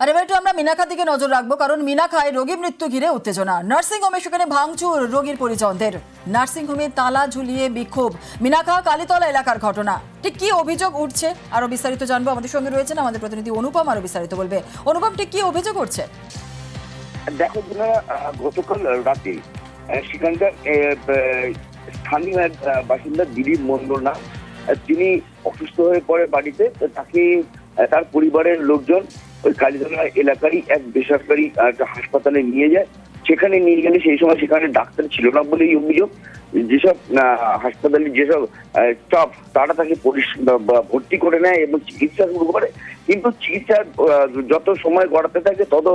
আর এবার একটু আমরা মিনাখার দিকে নজর রাখব, কারণ মিনাখায় রোগী মৃত্যু ঘিরে উত্তেজনা। নার্সিং হোমে সেখানে ভাঙচুর রোগীর পরিজনদের। নার্সিং হোমে তালা ঝুলিয়ে বিক্ষোভ মিনাখা কালীতলা এলাকার ঘটনা। ঠিক কি অভিযোগ উঠছে? আরও বিস্তারিত জানব। আমাদের সঙ্গে রয়েছেন আমাদের প্রতিনিধি অনুপম আরও বিস্তারিত বলবে। অনুপম, ঠিক কি অভিযোগ উঠছে? দেখো গতকাল রাতে সেখানকার স্থানীয় এক বাসিন্দা দিলীপ মন্ডল না তিনি অসুস্থ হয়ে পড়ে বাড়িতে তাকে তার পরিবারের লোকজন ওই কালীতলা এলাকারই এক বেসরকারি একটা হাসপাতালে নিয়ে যায়। সেখানে নিয়ে গেলে সেই সময় সেখানে ডাক্তার ছিল না বলেই অভিযোগ। যেসব হাসপাতালে যেসব স্টাফ তারা তাকে ভর্তি করে নেয় এবং চিকিৎসা শুরু করে। কিন্তু চিকিৎসা যত সময় গড়াতে থাকে, তত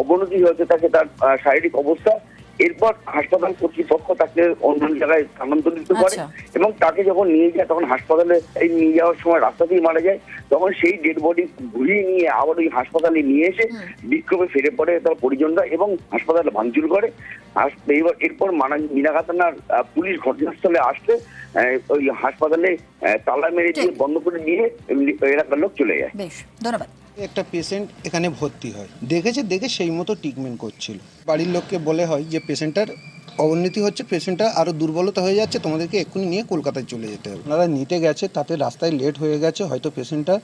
অবনতি হতে থাকে তার শারীরিক অবস্থা। এরপর হাসপাতাল কর্তৃপক্ষ তাকে অন্য জায়গায় স্থানান্তরিত করে আচ্ছা। এবং তাকে যখন নিয়ে যায় তখন হাসপাতালে এই নিয়ে যাওয়ার সময় রাস্তা দিয়ে মারা যায়। তখন সেই ডেড বডি ঘুরিয়ে নিয়ে আবার ওই হাসপাতালে নিয়ে এসে বিক্ষোভে ফেরে পড়ে তার পরিজনরা এবং হাসপাতালে ভাঙচুর করে। আর এইবার এরপর মানা মিনাঘা থানার আহ, পুলিশ ঘটনাস্থলে আসলে ওই হাসপাতালে তালা মেরে দিয়ে বন্ধ করে দিয়ে এমনি এলাকার লোক চলে যায়। বেশ ধন্যবাদ। একটা পেশেন্ট এখানে ভর্তি হয়। দেখেছে, দেখে সেই মতো ট্রিটমেন্ট করছিল। বাড়ির লোককে বলে হয় যে পেশেন্টটার অবনতি হচ্ছে পেশেন্টটা আরও দুর্বলতা হয়ে যাচ্ছে, তোমাদেরকে এক্ষুনি নিয়ে কলকাতায় চলে যেতে হবে। ওনারা নিতে গেছে, তাতে রাস্তায় লেট হয়ে গেছে, হয়তো পেশেন্টটা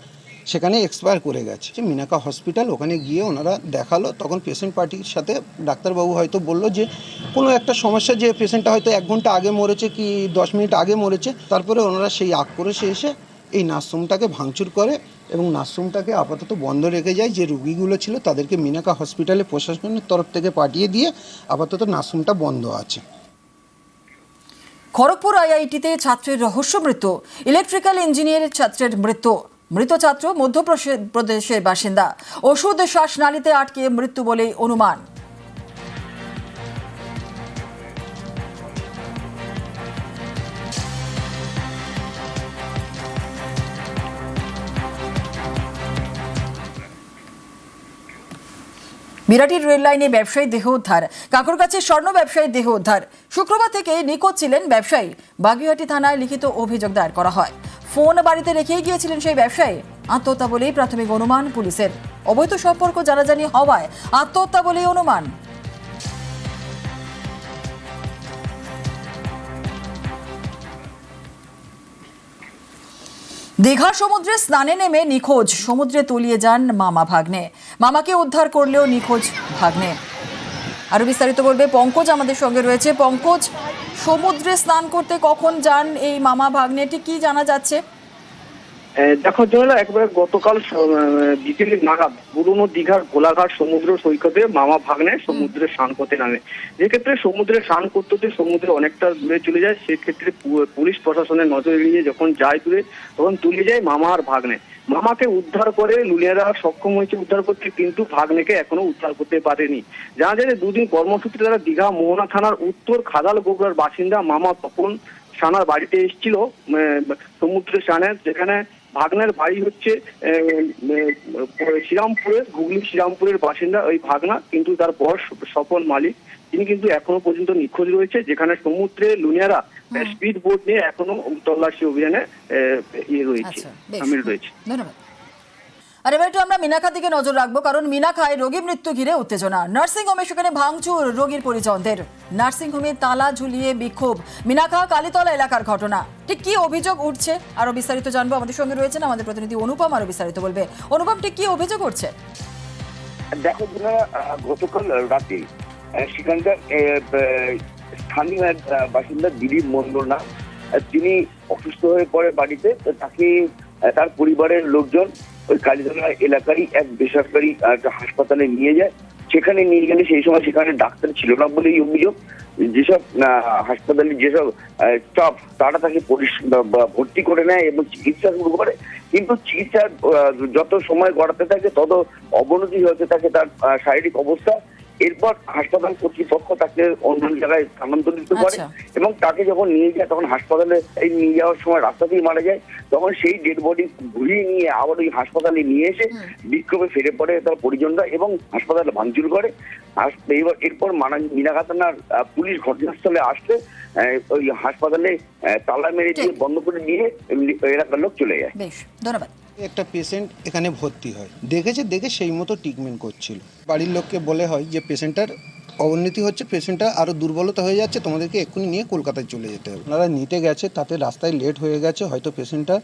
সেখানে এক্সপায়ার করে গেছে। যে, মিনাকা হসপিটাল ওখানে গিয়ে ওনারা দেখাল, তখন পেশেন্ট পার্টির সাথে ডাক্তারবাবু হয়তো বলল যে, কোনো একটা সমস্যা যে পেশেন্টটা হয়তো এক ঘণ্টা আগে মরেছে কি দশ মিনিট আগে মরেছে, তারপরে ওনারা সেই আগ করে সে এসে এই নার্সরুমটাকে ভাঙচুর করে এবং নার্সরুমটাকে আপাতত বন্ধ রেখে যায় যে রুগীগুলো ছিল তাদেরকে মিনাকা হসপিটালে প্রশাসনের তরফ থেকে পাঠিয়ে দিয়ে আপাতত নার্সরুমটা বন্ধ আছে। খড়গপুর আইআইটিতে ছাত্রের রহস্য মৃত্যু। ইলেকট্রিক্যাল ইঞ্জিনিয়ারের ছাত্রের মৃত্যু। মৃত ছাত্র মধ্যপ্রদেশের বাসিন্দা। ওষুধ শ্বাসনালীতে আটকে মৃত্যু বলেই অনুমান। বিরাটির রেল লাইনে ব্যবসায়ী দেহ উদ্ধার। কাকুরগাছে স্বর্ণ ব্যবসায়ী দেহ উদ্ধার। শুক্রবার থেকে নিখোঁজ ছিলেন ব্যবসায়ী। বাগুইহাটি থানায় লিখিত অভিযোগ দায়ের করা হয়। ফোন বাড়িতে রেখেই গিয়েছিলেন সেই ব্যবসায়ী। আত্মহত্যা বলেই প্রাথমিক অনুমান পুলিশের। অবৈধ সম্পর্ক জানাজানি হওয়ায় আত্মহত্যা বলেই অনুমান। দীঘার সমুদ্রে স্নানে নেমে নিখোঁজ, সমুদ্রে তলিয়ে যান মামা ভাগ্নে। মামাকে উদ্ধার করলেও নিখোঁজ ভাগ্নে। আরও বিস্তারিত বলবে পঙ্কজ, আমাদের সঙ্গে রয়েছে। পঙ্কজ, সমুদ্রে স্নান করতে কখন যান এই মামা ভাগ্নেটি কি জানা যাচ্ছে? দেখো জয়লা একবারে গতকাল স- আহ, বিকেলে নাগাদ পুরনো দীঘার গোলাঘাট সমুদ্র সৈকতে মামা ভাগ্নে সমুদ্রে স্নান করতে নামে। যেক্ষেত্রে সমুদ্রে স্নান করতে সমুদ্রে অনেকটা দূরে চলে যায় সেক্ষেত্রে পুলিশ প্রশাসনের নজর এড়িয়ে যখন যায় দূরে তখন তুলে যায় মামা আর ভাগ্নে। মামাকে উদ্ধার করে লুলিয়ারা সক্ষম হয়েছে উদ্ধার করতে কিন্তু ভাগ্নেকে এখনও উদ্ধার করতে পারেনি। জানা যায় যে দুদিন কর্মসূত্রে তারা দীঘা মোহনা থানার উত্তর খাদাল গোবরার বাসিন্দা মামা তপন সানার বাড়িতে এসেছিল সমুদ্রে স্নানে যেখানে ভাগনার বাড়ি হচ্ছে শ্রীরামপুরের হুগলি শ্রীরামপুরের বাসিন্দা ওই ভাগনা কিন্তু তার বর সফল মালিক। তিনি কিন্তু এখনও পর্যন্ত নিখোঁজ রয়েছে যেখানে সমুদ্রে লুনিয়ারা স্পিড বোট নিয়ে এখনও তল্লাশি অভিযানে ইয়ে রয়েছে আচ্ছা সামিল রয়েছে। ধন্যবাদ। আর এবার একটু আমরা মিনাখার দিকে নজর রাখব, কারণ মিনাখায় রোগী মৃত্যু ঘিরে উত্তেজনা। নার্সিং হোমে সেখানে ভাঙচুর রোগীর পরিজনদের। নার্সিং হোমে তালা ঝুলিয়ে বিক্ষোভ মিনাখা কালীতলা এলাকার ঘটনা। ঠিক কি অভিযোগ উঠছে? আরও বিস্তারিত জানব। আমাদের সঙ্গে রয়েছেন আমাদের প্রতিনিধি অনুপম, আরও বিস্তারিত বলবে। অনুপম, ঠিক কি অভিযোগ উঠছে? দেখো গতকাল রাতে সেখানকার স্থানীয় এক বাসিন্দা দিলীপ মন্ডল না তিনি অসুস্থ হয়ে পড়ে বাড়িতে তাকে তার পরিবারের লোকজন ওই কালীতলা এলাকারই এক বেসরকারি হাসপাতালে নিয়ে যায়। সেখানে নিয়ে গেলে সেই সময় সেখানে ডাক্তার ছিল না বলেই অভিযোগ। যেসব হাসপাতালে যেসব স্টাফ, তারা তাকে ভর্তি করে নেয় এবং চিকিৎসা শুরু করে। কিন্তু চিকিৎসা যত সময় গড়াতে থাকে, তত অবনতি হতে থাকে তার শারীরিক অবস্থা। এরপর হাসপাতাল কর্তৃপক্ষ তাকে অন্য জায়গায় স্থানান্তরিত করে আচ্ছা। এবং তাকে যখন নিয়ে যায় তখন হাসপাতালে এই নিয়ে যাওয়ার সময় রাস্তাতেই মারা যায়। তখন সেই ডেড বডি ঘুরিয়ে নিয়ে আবার ওই হাসপাতালে নিয়ে এসে বিক্ষোভে ফিরে পড়ে তার পরিজনরা এবং হাসপাতালে ভাঙচুর করে। এরপর মানা মিনাঘা থানার আহ, পুলিশ ঘটনাস্থলে আসলে ওই হাসপাতালে তালা মেরে দিয়ে বন্ধ করে দিয়ে এমনি এলাকার লোক চলে যায়। বেশ ধন্যবাদ। একটা পেশেন্ট এখানে ভর্তি হয়। দেখেছে, দেখে সেই মতো ট্রিটমেন্ট করছিল। বাড়ির লোককে বলে হয় যে পেশেন্টটার অবনতি হচ্ছে পেশেন্টটা আরও দুর্বলতা হয়ে যাচ্ছে, তোমাদেরকে এক্ষুনি নিয়ে কলকাতায় চলে যেতে হবে। ওনারা নিতে গেছে, তাতে রাস্তায় লেট হয়ে গেছে, হয়তো পেশেন্টটা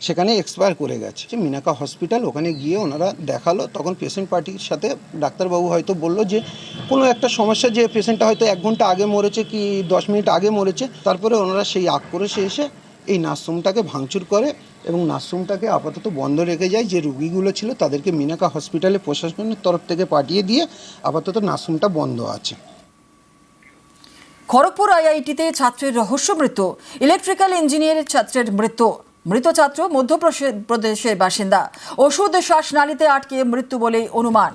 সেখানে এক্সপায়ার করে গেছে। যে, মিনাকা হসপিটাল ওখানে গিয়ে ওনারা দেখাল, তখন পেশেন্ট পার্টির সাথে ডাক্তারবাবু হয়তো বলল যে, কোনো একটা সমস্যা যে পেশেন্টটা হয়তো এক ঘণ্টা আগে মরেছে কি দশ মিনিট আগে মরেছে, তারপরে ওনারা সেই আগ করে সে এসে, এই নার্সরুমটাকে ভাঙচুর করে এবং নার্সরুমটাকে আপাতত বন্ধ রেখে যায় যে রুগীগুলো ছিল তাদেরকে মিনাকা হসপিটালে প্রশাসনের তরফ থেকে পাঠিয়ে দিয়ে আপাতত নার্সরুমটা বন্ধ আছে। খড়গপুর আইআইটিতে ছাত্রের রহস্য মৃত্যু। ইলেকট্রিক্যাল ইঞ্জিনিয়ারের ছাত্রের মৃত্যু। মৃত ছাত্র মধ্যপ্রদেশের বাসিন্দা। ওষুধ শ্বাসনালীতে আটকে মৃত্যু বলেই অনুমান।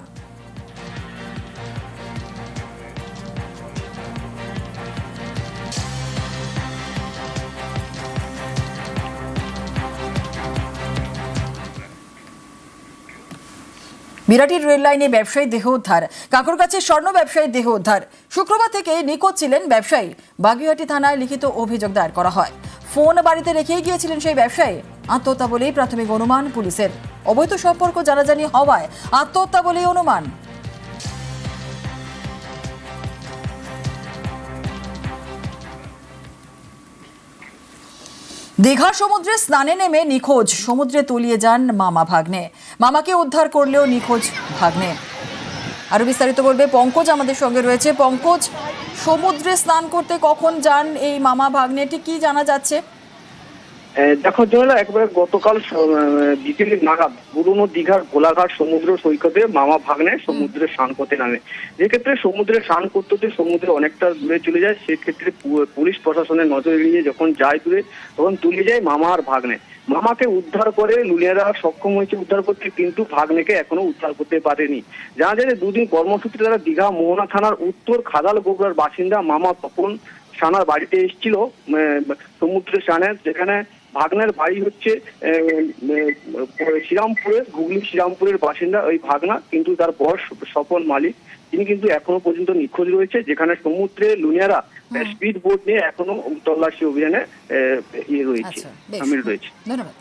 বিরাটির রেল লাইনে ব্যবসায়ী দেহ উদ্ধার কাকুরগাছে স্বর্ণ ব্যবসায়ী দেহ উদ্ধার। শুক্রবার থেকে নিখোঁজ ছিলেন ব্যবসায়ী। বাগুইহাটি থানায় লিখিত অভিযোগ দায়ের করা হয়। ফোন বাড়িতে রেখেই গিয়েছিলেন সেই ব্যবসায়ী। আত্মহত্যা বলেই প্রাথমিক অনুমান পুলিশের। অবৈধ সম্পর্ক জানাজানি হওয়ায় আত্মহত্যা বলেই অনুমান। দীঘার সমুদ্রে স্নানে নেমে নিখোঁজ, সমুদ্রে তলিয়ে যান মামা ভাগ্নে। মামাকে উদ্ধার করলেও নিখোঁজ ভাগ্নে। আরও বিস্তারিত বলবে পঙ্কজ আমাদের সঙ্গে রয়েছে। পঙ্কজ, সমুদ্রে স্নান করতে কখন যান এই মামা ভাগ্নেটি কি জানা যাচ্ছে? দেখো জয়লা একবারে গতকাল বিকেলে নাগাদ পুরনো দীঘার গোলাঘাট সমুদ্র সৈকতে মামা ভাগ্নে সমুদ্রে স্নান করতে নামে। যেক্ষেত্রে সমুদ্রে স্নান করতে সমুদ্রে অনেকটা দূরে চলে যায় সেক্ষেত্রে পুলিশ প্রশাসনের নজর এড়িয়ে যখন যায় দূরে তখন তুলে যায় মামা আর ভাগ্নে। মামাকে উদ্ধার করে লুলিয়ারা সক্ষম হয়েছে উদ্ধার করতে কিন্তু ভাগ্নেকে এখনও উদ্ধার করতে পারেনি। জানা যায় যে দুদিন কর্মসূত্রে তারা দীঘা মোহনা থানার উত্তর খাদাল গোবরার বাসিন্দা মামা তপন সানার বাড়িতে এসেছিল সমুদ্রে স্নানে যেখানে ভাগনার বাড়ি হচ্ছে শ্রীরামপুরের হুগলি শ্রীরামপুরের বাসিন্দা ওই ভাগনা কিন্তু তার বর সফল মালিক। তিনি কিন্তু এখনও পর্যন্ত নিখোঁজ রয়েছে যেখানে সমুদ্রে লুনিয়ারা স্পিড বোট নিয়ে এখনও তল্লাশি অভিযানে ইয়ে রয়েছে আচ্ছা সামিল রয়েছে। ধন্যবাদ।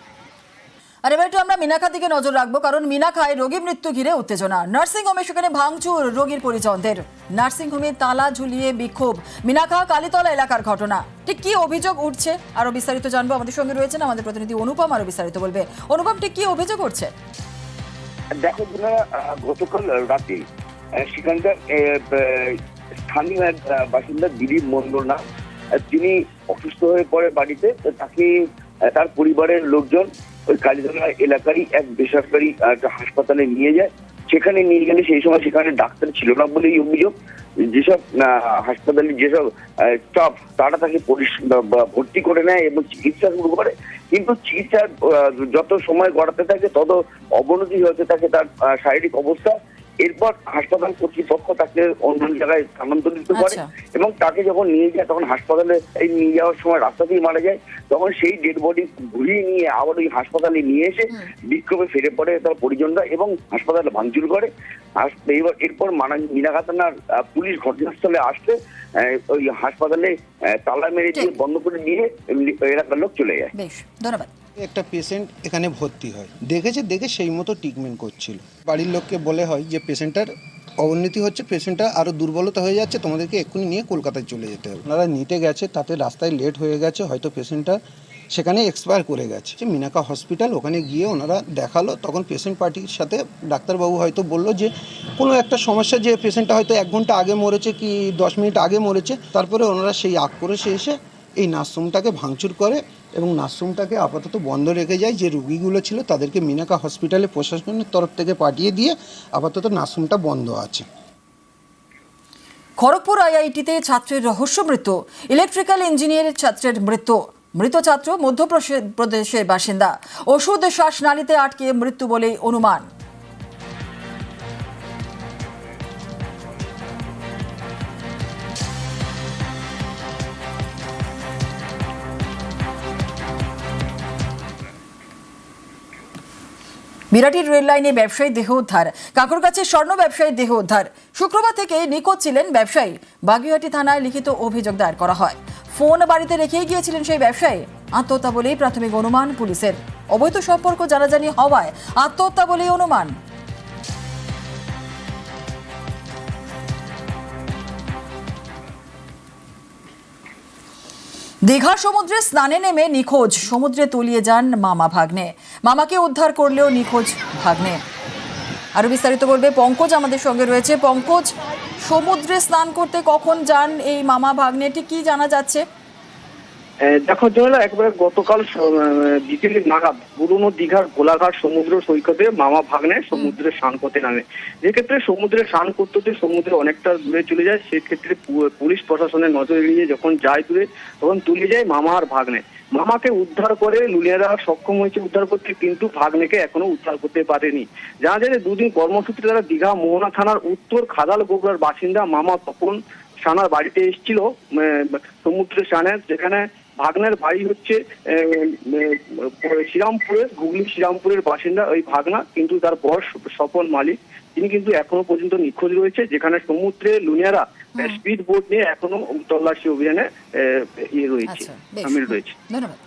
আর এবার একটু আমরা মিনাখার দিকে নজর রাখব, কারণ মিনাখায় রোগী মৃত্যু ঘিরে উত্তেজনা। নার্সিং হোমে সেখানে ভাঙচুর রোগীর পরিজনদের। নার্সিং হোমে তালা ঝুলিয়ে বিক্ষোভ। মিনাখা কালীতলা এলাকার ঘটনা। ঠিক কি অভিযোগ উঠছে? আরও বিস্তারিত জানব। আমাদের সঙ্গে রয়েছেন আমাদের প্রতিনিধি অনুপম আরও বিস্তারিত বলবে। অনুপম, ঠিক কি অভিযোগ উঠছে? দেখো গতকাল রাতে সেখানকার স্থানীয় এক বাসিন্দা দিলীপ মন্ডল না তিনি অসুস্থ হয়ে পড়ে বাড়িতে তাকে তার পরিবারের লোকজন ওই কালীতলা এলাকারই এক বেসরকারি একটা হাসপাতালে নিয়ে যায়। সেখানে নিয়ে গেলে সেই সময় সেখানে ডাক্তার ছিল না বলেই অভিযোগ। যেসব হাসপাতালে যেসব স্টাফ, তারা তাকে ভর্তি করে নেয় এবং চিকিৎসা শুরু করে। কিন্তু চিকিৎসা যত সময় গড়াতে থাকে, তত অবনতি হতে থাকে তার শারীরিক অবস্থা। এরপর হাসপাতাল কর্তৃপক্ষ তাকে অন্য জায়গায় স্থানান্তরিত করে আচ্ছা। এবং তাকে যখন নিয়ে যায় তখন হাসপাতালে এই নিয়ে যাওয়ার সময় রাস্তা দিয়ে মারা যায়। তখন সেই ডেড বডি ঘুরিয়ে নিয়ে আবার ওই হাসপাতালে নিয়ে এসে বিক্ষোভে ফেরে পড়ে তার পরিজনরা এবং হাসপাতালে ভাঙচুর করে। এবার এরপর মানা আহ, পুলিশ ঘটনাস্থলে আসলে ওই হাসপাতালে তালা মেরে দিয়ে বন্ধ করে নিয়ে এলাকার লোক চলে যায়। বেশ ধন্যবাদ। একটা পেশেন্ট এখানে ভর্তি হয়। দেখেছে, দেখে সেই মতো ট্রিটমেন্ট করছিল। বাড়ির লোককে বলে হয় যে পেশেন্টটার অবনতি হচ্ছে পেশেন্টটা আরও দুর্বলতা হয়ে যাচ্ছে, তোমাদেরকে এক্ষুনি নিয়ে কলকাতায় চলে যেতে হবে। ওনারা নিতে গেছে, তাতে রাস্তায় লেট হয়ে গেছে, হয়তো পেশেন্টটা সেখানে এক্সপায়ার করে গেছে। যে, মিনাকা হসপিটাল ওখানে গিয়ে ওনারা দেখাল, তখন পেশেন্ট পার্টির সাথে ডাক্তারবাবু হয়তো বলল যে, কোনো একটা সমস্যা যে পেশেন্টটা হয়তো এক ঘণ্টা আগে মরেছে কি দশ মিনিট আগে মরেছে, তারপরে ওনারা সেই আগ করে সে এসে এই নার্সরুমটাকে ভাঙচুর করে এবং নার্সরুমটাকে আপাতত বন্ধ রেখে যায়। যে রুগীগুলো ছিল তাদেরকে মিনাকা হসপিটালে প্রশাসনের তরফ থেকে পাঠিয়ে দিয়ে আপাতত নার্সরুমটা বন্ধ আছে। খড়গপুর আইআইটিতে ছাত্রের রহস্য মৃত্যু। ইলেকট্রিক্যাল ইঞ্জিনিয়ারের ছাত্রের মৃত্যু। মৃত ছাত্র মধ্যপ্রদেশের বাসিন্দা। ওষুধ শ্বাসনালীতে আটকে মৃত্যু বলেই অনুমান। বিরাটির রেল লাইনে ব্যবসায়ী দেহ উদ্ধার। কাকুর কাছে স্বর্ণ ব্যবসায়ী দেহ উদ্ধার। শুক্রবার থেকে নিখোঁজ ছিলেন ব্যবসায়ী। বাগুইহাটি থানায় লিখিত অভিযোগ দায়ের করা হয়। ফোন বাড়িতে রেখেই গিয়েছিলেন সেই ব্যবসায়ী। আত্মহত্যা বলেই প্রাথমিক অনুমান পুলিশের। অবৈধ সম্পর্ক জানাজানি হওয়ায় আত্মহত্যা বলেই অনুমান। দীঘার সমুদ্রে স্নানে নেমে নিখোঁজ, সমুদ্রে তলিয়ে যান মামা ভাগ্নে। মামাকে উদ্ধার করলেও নিখোঁজ ভাগ্নে। আরও বিস্তারিত বলবে পঙ্কজ, আমাদের সঙ্গে রয়েছে। পঙ্কজ, সমুদ্রে স্নান করতে কখন যান এই মামা ভাগ্নেটি? কি জানা যাচ্ছে? দেখো জয়লা একবারে গতকাল বিকেলে নাগাদ পুরনো দীঘার গোলাঘাট সমুদ্র সৈকতে মামা ভাগ্নে সমুদ্রে স্নান করতে নামে। যেক্ষেত্রে সমুদ্রে স্নান করতে সমুদ্রে অনেকটা দূরে চলে যায়, সেক্ষেত্রে পুলিশ প্রশাসনের নজর এড়িয়ে যখন যায় দূরে, তখন তুলে যায় মামা আর ভাগ্নে। মামাকে উদ্ধার করে লুলিয়ারা সক্ষম হয়েছে উদ্ধার করতে, কিন্তু ভাগ্নেকে এখনও উদ্ধার করতে পারেনি। জানা যায় যে দুদিন কর্মসূত্রে তারা দীঘা মোহনা থানার উত্তর খাদাল গোবরার বাসিন্দা মামা তপন সানার বাড়িতে এসেছিল সমুদ্রে স্নানে, যেখানে ভাগনার বাড়ি হচ্ছে শ্রীরামপুরের হুগলি শ্রীরামপুরের বাসিন্দা ওই ভাগনা কিন্তু তার বয়স সফল মালিক। তিনি কিন্তু এখনও পর্যন্ত নিখোঁজ রয়েছে যেখানে সমুদ্রে লুনিয়ারা স্পিড বোট নিয়ে এখনও তল্লাশি অভিযানে ইয়ে রয়েছে আচ্ছা সামিল রয়েছে। ধন্যবাদ।